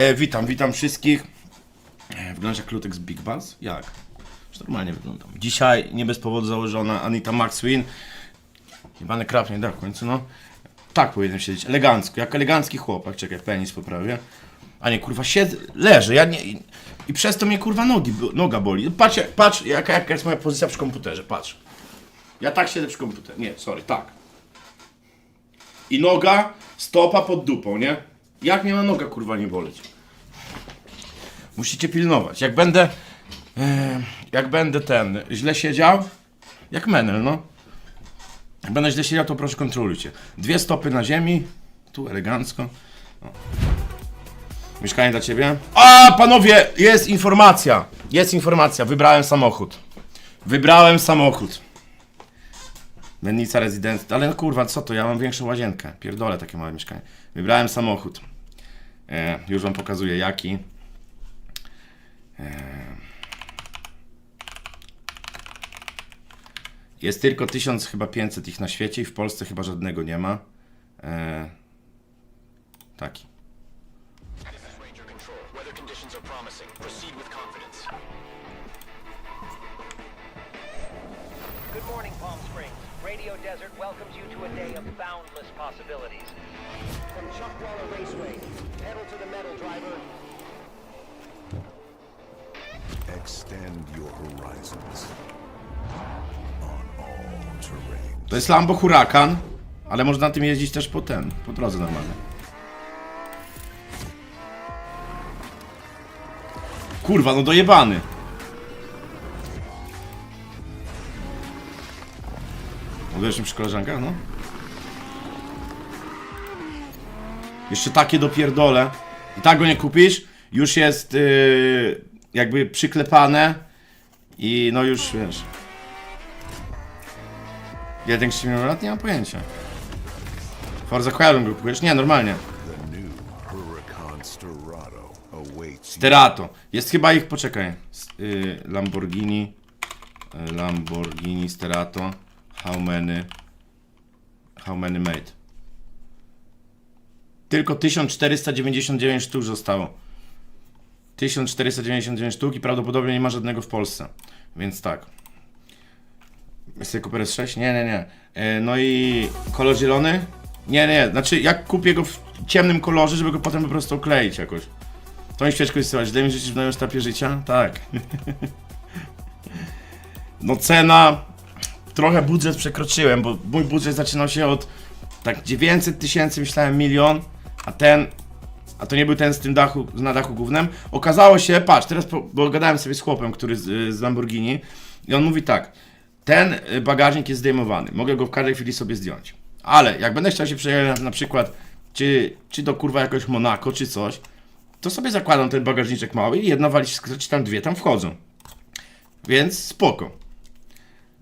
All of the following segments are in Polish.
E, witam, witam wszystkich. E, Wyglądasz jak Lutek z Big Buzz? Jak? Już normalnie wyglądam. Dzisiaj nie bez powodu założona Anita Maxwin. Jebany krap nie da w końcu, no. Tak powinien siedzieć, elegancko, jak elegancki chłopak. Czekaj, penis poprawię. A nie, kurwa, siedzę, leżę, ja nie... I, i przez to mnie, kurwa, nogi, noga boli. Patrz, patrz jaka, jaka jest moja pozycja przy komputerze, patrz. Ja tak siedzę przy komputerze, nie, sorry, tak. I noga, stopa pod dupą, nie? Jak mnie ma noga, kurwa, nie boleć? Musicie pilnować. Jak będę. e, jak będę ten. źle siedział. Jak menel, no. Jak będę źle siedział, to proszę kontrolujcie. Dwie stopy na ziemi. Tu elegancko. Mieszkanie dla ciebie. A, panowie, jest informacja. Jest informacja. Wybrałem samochód. Wybrałem samochód. Mennica rezydent. Ale no kurwa, co to? Ja mam większą łazienkę. Pierdolę takie małe mieszkanie. Wybrałem samochód. E, już wam pokazuję jaki. Jest tylko 1000 chyba 500 ich na świecie i w Polsce chyba żadnego nie ma. E, taki. Good morning, Palm Springs. Radio Desert welcomes you to a day of boundless possibilities. From Chuckwalla Raceway, pedal to the metal, driver. Extend your horizons. To jest Lambo Huracan, ale można na tym jeździć też po ten, po drodze normalnie. Kurwa, no dojebany. Uderzysz przy koleżankach, no? Jeszcze takie dopierdole. I tak go nie kupisz. Już jest yy, jakby przyklepane. I no już wiesz. Jeden 30 milionów lat? Nie mam pojęcia. Forza Horizon go kupujesz? Nie, normalnie. The new Huracan Sterrato awaits you. Terato. Jest chyba ich, poczekaj. Y, Lamborghini. y, Lamborghini Sterato. How many? How many made? Tylko 1499 sztuk zostało. 1499 sztuk i prawdopodobnie nie ma żadnego w Polsce. Więc tak. Jest tylko PS6? Nie, nie, nie. E, No i kolor zielony? Nie, nie. Znaczy, jak kupię go w ciemnym kolorze, żeby go potem po prostu okleić jakoś. To mi świeczkę wysyłać. Daj mi życzyć w nowym etapie życia? Tak. No cena... Trochę budżet przekroczyłem, bo mój budżet zaczynał się od tak 900 tysięcy, myślałem milion, a ten... A to nie był ten z tym dachu, na dachu głównym. Okazało się, patrz, teraz po, bo gadałem sobie z chłopem, który z, z Lamborghini i on mówi tak, ten y, bagażnik jest zdejmowany, mogę go w każdej chwili sobie zdjąć. Ale jak będę chciał się przejechać na, przykład, czy, czy do kurwa jakoś Monako, czy coś, to sobie zakładam ten bagażniczek mały i jedna walizka, czy tam dwie tam wchodzą. Więc spoko.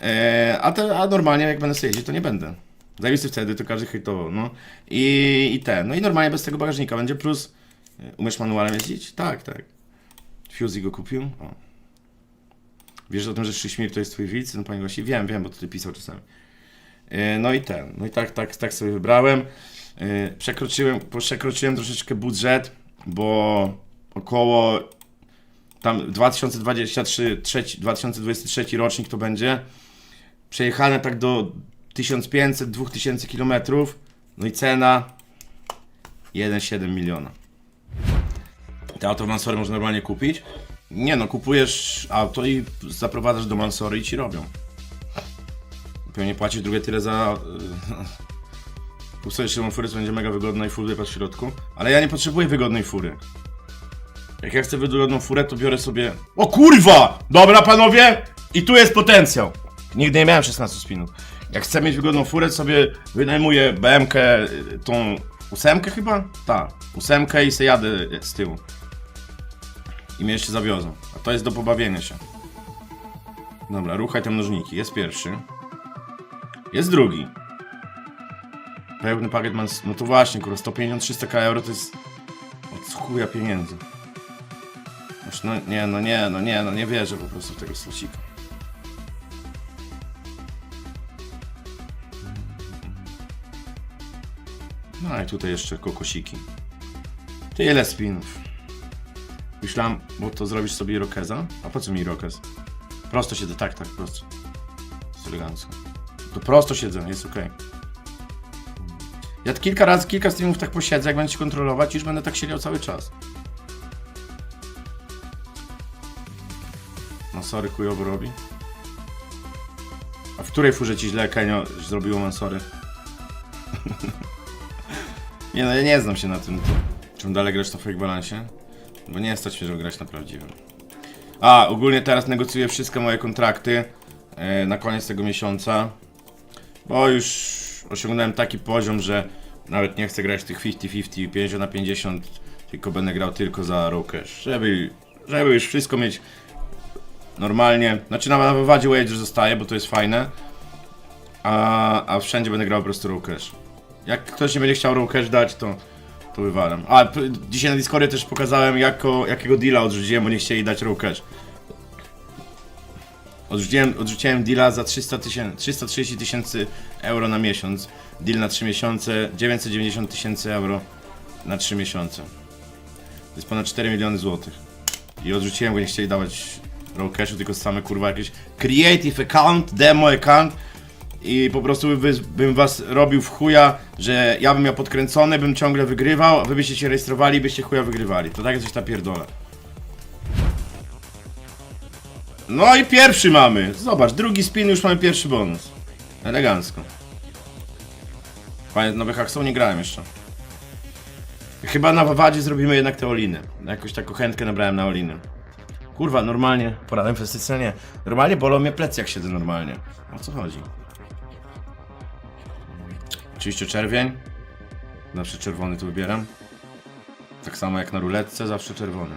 Eee, a, te, a normalnie jak będę sobie jeździć, to nie będę. Zajebisty wtedy, to każdy hejtował, no. I, I ten, no i normalnie bez tego bagażnika będzie plus... e, Umiesz manualem jeździć? Tak, tak. Fuzzy go kupił? O. Wiesz o tym, że Szyśmir to jest twój widz? No pani? Wiem, wiem, bo ty pisał czasami. E, No i ten, no i tak, tak, tak sobie wybrałem. E, Przekroczyłem, przekroczyłem troszeczkę budżet, bo około tam 2023, trzeci- 2023 rocznik to będzie. Przejechane tak do 1500-2000 km. No i cena 1,7 miliona. Te auto w Mansory można normalnie kupić? Nie no, kupujesz auto i zaprowadzasz do Mansory i ci robią. Pewnie płacisz drugie tyle za... Kup sobie szybą furę, co będzie mega wygodna i full wypad w środku. Ale ja nie potrzebuję wygodnej fury. Jak ja chcę wygodną furę, to biorę sobie... O kurwa! Dobra panowie! I tu jest potencjał. Nigdy nie miałem 16 spinów. Jak chcę mieć wygodną furę, sobie wynajmuję BMK, y, tą ósemkę chyba? Tak, ósemkę i se jadę z tyłu. I mnie jeszcze zawiozą. A to jest do pobawienia się. Dobra, ruchaj te mnożniki. Jest pierwszy. Jest drugi. Pełny pakiet mam... No to właśnie, kurwa, 150-300k euro to jest... Od chuja pieniędzy. No nie, no nie, no nie, no nie wierzę po prostu w tego slosika. No i tutaj jeszcze kokosiki. Tyle spinów. Myślałem, bo to zrobisz sobie Irokeza? A po co mi Irokez? Prosto siedzę, tak, tak, prosto. Jest elegancko. To prosto siedzę, jest okej. Ja kilka razy, kilka streamów tak posiedzę, jak będę się kontrolować, już będę tak siedział cały czas. No sorry, chujowo robi. A w której furze ci źle Kenio zrobiło Mansory? nie no, ja nie znam się na tym. Czym dalej grasz na fake balansie? Bo nie stać mnie, żeby grać na prawdziwym. A, ogólnie teraz negocjuję wszystkie moje kontrakty e, na koniec tego miesiąca. Bo już osiągnąłem taki poziom, że nawet nie chcę grać tych 50-50, 50 na 50, tylko będę grał tylko za raw żeby, żeby już wszystko mieć normalnie. Znaczy na, na wywadzie wager zostaje, bo to jest fajne, a, a wszędzie będę grał po prostu raw. Jak ktoś nie będzie chciał raw dać, to, wywalam. A dzisiaj na Discordzie też pokazałem, jako, jakiego deala odrzuciłem, bo nie chcieli dać raw cash. Odrzuciłem, odrzuciłem deala za 300 tysięcy, 330 tysięcy euro na miesiąc. Deal na 3 miesiące, 990 tysięcy euro na 3 miesiące. To jest ponad 4 miliony złotych. I odrzuciłem, bo nie chcieli dawać raw cashu, tylko same kurwa jakieś creative account, demo account. I po prostu by, bym was robił w chuja, że ja bym miał podkręcony, bym ciągle wygrywał, a wy byście się rejestrowali byście chuja wygrywali. To tak coś ta pierdola. No i pierwszy mamy. Zobacz, drugi spin, już mamy pierwszy bonus. Elegancko. Fajne nowe haksą nie grałem jeszcze. Chyba na Wawadzie zrobimy jednak te oliny. Jakoś taką chętkę nabrałem na oliny. Kurwa, normalnie. Poradam inwestycyjnie nie. Normalnie bolą mnie plecy jak siedzę normalnie. O co chodzi? Oczywiście czerwień. Zawsze czerwony tu wybieram. Tak samo jak na ruletce, zawsze czerwony.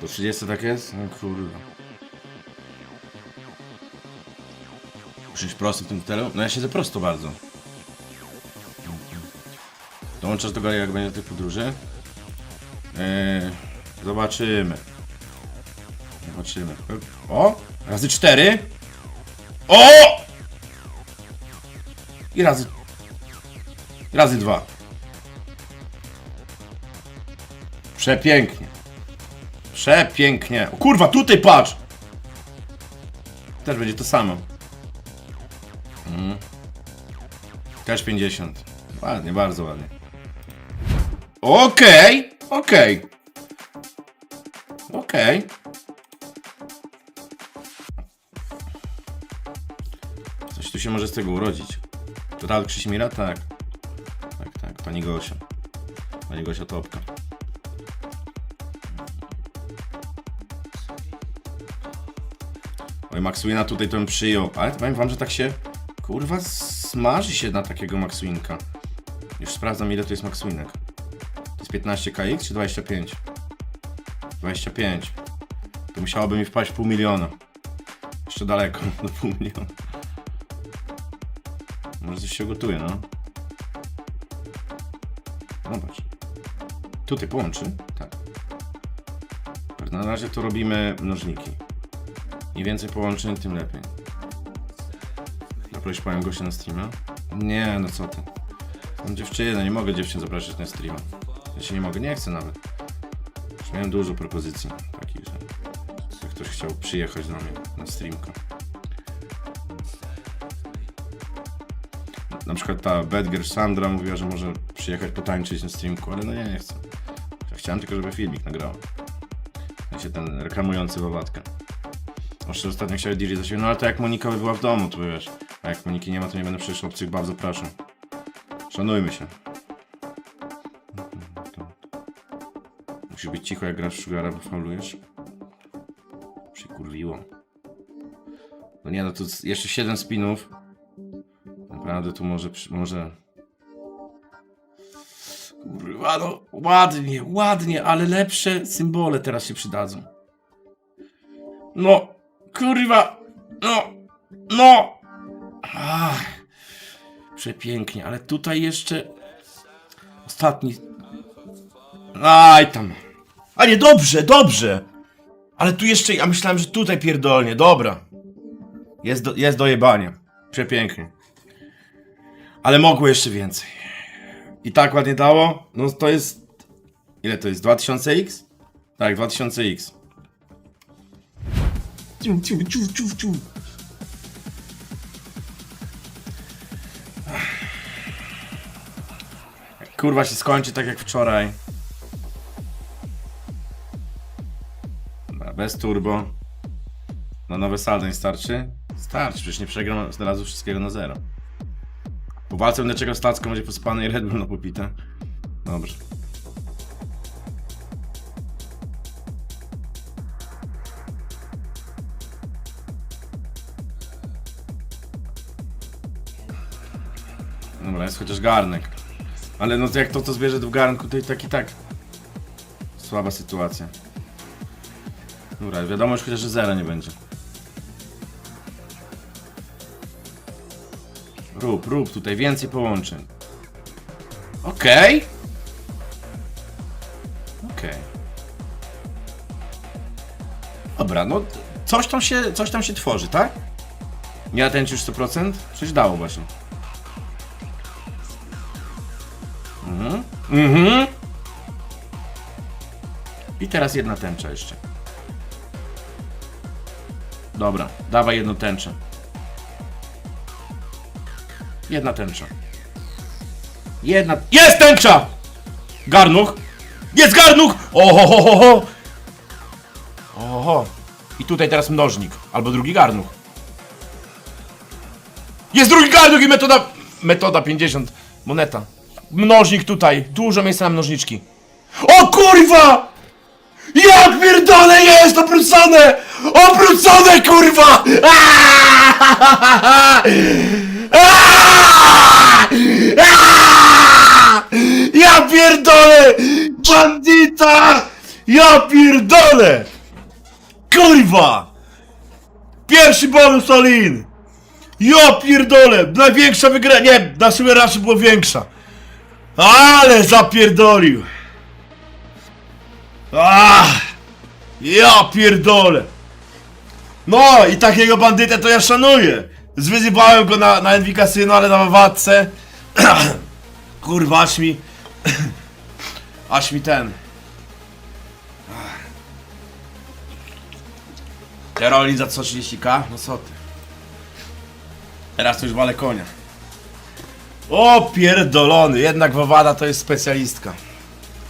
Do 30 tak jest? No kurwa. Muszę iść prosto w tym fotelu? No ja siedzę prosto bardzo. Dołączasz do galerii jak będzie tych podróży? Eee, zobaczymy. Zobaczymy. O! Razy cztery. O! I razy... Razy dwa. Przepięknie. Przepięknie. O kurwa, tutaj patrz! Też będzie to samo. Mhm. Też 50. Ładnie, bardzo ładnie. Okej, okej. Okej. Coś tu się może z tego urodzić. To tak, Krzyśmira? Tak. Pani Gosia. Pani Gosia Topka. Oj, Maxwina tutaj to bym przyjął, ale powiem wam, że tak się kurwa smaży się na takiego Maxwinka. Już sprawdzam ile to jest Maxwinek. To jest 15kx czy 25? 25. To musiałoby mi wpaść pół miliona. Jeszcze daleko do pół miliona. Może coś się gotuje, no. Tutaj połączy? Tak. Na razie to robimy mnożniki. Im więcej połączeń, tym lepiej. Zaprosić panią gościa na streama? Nie, no co ty. Mam dziewczynę, nie mogę dziewczyn zapraszać na streama. Ja się nie mogę, nie chcę nawet. Już miałem dużo propozycji takich, że ktoś chciał przyjechać do mnie na streamka. Na przykład ta Bedger Sandra mówiła, że może przyjechać potańczyć na streamku, ale no nie, nie chcę. Ja Chciałem tylko, żeby filmik nagrał. Ja się ten reklamujący wawatkę. Jeszcze ostatnio chciał DJ za siebie, no ale to jak Monika by była w domu, to wiesz. A jak Moniki nie ma, to nie będę przecież obcych, bardzo proszę. Szanujmy się. Musisz być cicho, jak grasz w Sugara, bo faulujesz. Przykurwiło. No nie, no to jeszcze 7 spinów. Naprawdę tu może, może... Kurwa, no ładnie, ładnie, ale lepsze symbole teraz się przydadzą. No, kurwa, no, no. Ach, przepięknie, ale tutaj jeszcze ostatni. Aj tam. A nie, dobrze, dobrze. Ale tu jeszcze, ja myślałem, że tutaj pierdolnie, dobra. Jest do, jest do jebania. Przepięknie. Ale mogło jeszcze więcej. I tak ładnie dało. No to jest. Ile to jest? 2000x? Tak, 2000X. Ciu, ciu, ciu, ciu, ciu. Kurwa się skończy tak jak wczoraj. Dobra, Bez turbo. Na nowe saldo nie starczy? Starczy, przecież nie przegram razu wszystkiego na zero. Walce będę czekał stacką, będzie pospany i Red Bull na popite. Dobrze. Dobra, jest chociaż garnek. Ale no jak to to zbierze w garnku, to i tak i tak. Słaba sytuacja. Dobra, wiadomo już chociaż, że zera nie będzie. Rób, rób tutaj więcej połączeń. Okej. Okej. Dobra, no coś tam się, coś tam się tworzy, tak? Nie ten już 100%? Coś dało właśnie. Mhm. Mhm. I teraz jedna tęcza jeszcze. Dobra, dawaj jedną tęczę. Jedna tęcza. Jedna. Jest tęcza! Garnuch! Jest garnuch! Oho, ho, ho, ho. Oho. I tutaj teraz mnożnik. Albo drugi garnuch. Jest drugi garnuch i metoda... Metoda 50. Moneta. Mnożnik tutaj. Dużo miejsca na mnożniczki. O kurwa! Jak pierdolę jest obrócone! Obrócone kurwa! Aaaa! Aaaa! Ja pierdolę! Bandita! Ja pierdolę! Kurwa! Pierwszy bonus Olin! Ja pierdolę! Największa wygra... Nie, na sumie raczej była większa. Ale zapierdolił! Ach! Ja pierdolę! No i takiego bandytę to ja szanuję! Zwyzywałem go na, na Envy Casino, ale na władce. Kurwa, mi... aż mi ten... Terolin za 130k? No co ty? Teraz to już walę konia. O pierdolony, jednak Wawada to jest specjalistka.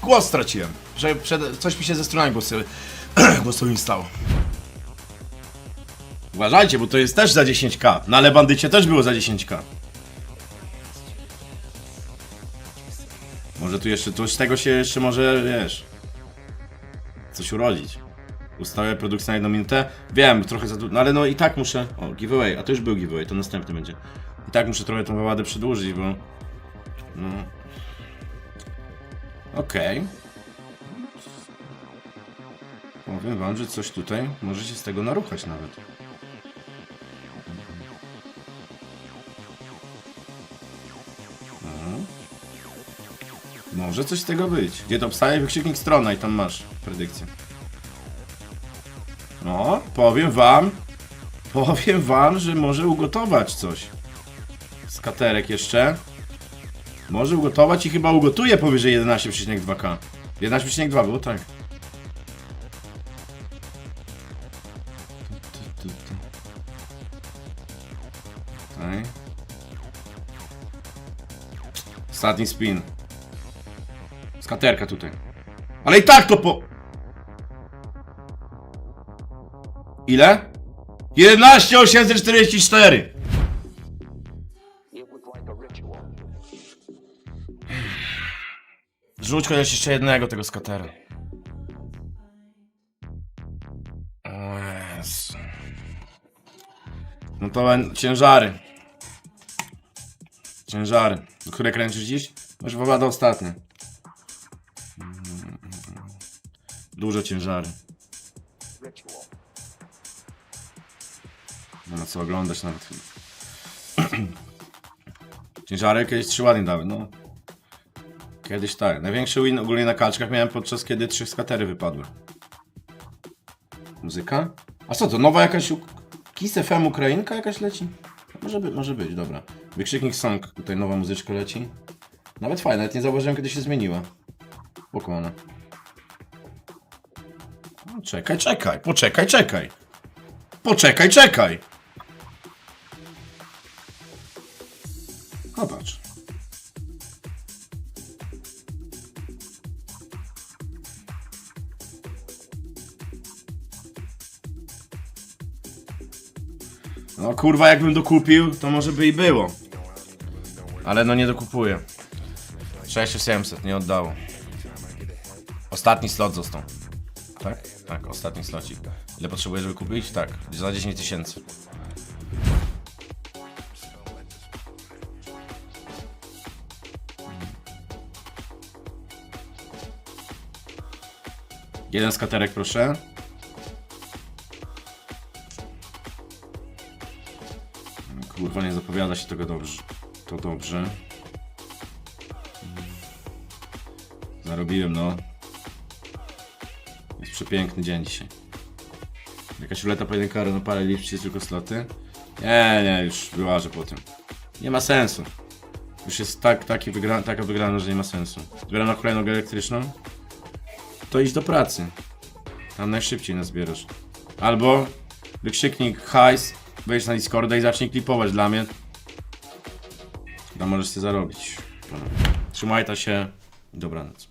Głos straciłem. Że przed, coś mi się ze stronami głosowy, głosowymi stało. Uważajcie, bo to jest też za 10k. No ale bandycie też było za 10k. Może tu jeszcze, tu z tego się jeszcze może, wiesz, coś urodzić. Ustawię produkcję na jedną minutę. Wiem, trochę za du- no ale no i tak muszę, o, giveaway, a to już był giveaway, to następny będzie. I tak muszę trochę tą wyładę przedłużyć, bo, no... Okej. Powiem wam, że coś tutaj może się z tego naruchać nawet. Może coś z tego być. Gdzie to obstaje wykrzyknik strona i tam masz predykcję. No, powiem wam, powiem wam, że może ugotować coś. Z katerek jeszcze. Może ugotować i chyba ugotuje powyżej 11,2k. 11,2 było tak. Tu, tu, tu, tu. Tutaj. Ostatni spin. Skaterka tutaj. Ale i tak to po... Ile? 11,844! Rzuć chociaż jeszcze jednego tego skatera. No to ciężary. Ciężary. Do której kręcisz dziś? Już wywada ostatnie. Duże ciężary. Nie ma co oglądać nawet. Ciężary kiedyś trzy ładnie dały, no. Kiedyś tak. Największy win ogólnie na kaczkach miałem podczas kiedy trzy skatery wypadły. Muzyka? A co to, nowa jakaś. Kiss FM Ukrainka jakaś leci? Może, by, może być, dobra. Wykrzyknik song, tutaj nowa muzyczka leci. Nawet fajna, nawet nie zauważyłem kiedy się zmieniła. Spoko ona. Czekaj, czekaj, poczekaj, czekaj. Poczekaj, czekaj. Zobacz. No kurwa, jakbym dokupił, to może by i było. Ale no nie dokupuję. 6800, nie oddało. Ostatni slot został. Tak? Tak, ostatni slocik. Ile potrzebuję, żeby kupić? Tak, za 10 tysięcy. Jeden skaterek, proszę. Kurwa, nie zapowiada się tego dobrze. To dobrze. Zarobiłem, no. Przepiękny dzień dzisiaj. Jakaś ruleta pojedynkowa, no parę liczb, czy tylko sloty? Nie, nie, już wyłażę po tym. Nie ma sensu. Już jest tak, taki wygra, taka wygrana, że nie ma sensu. Zbieram na kolejną elektryczną. To idź do pracy. Tam najszybciej nas zbierasz. Albo wykrzyknik hajs, wejdź na Discorda i zacznij klipować dla mnie. Tam możesz sobie zarobić. Trzymaj ta się. Dobranoc.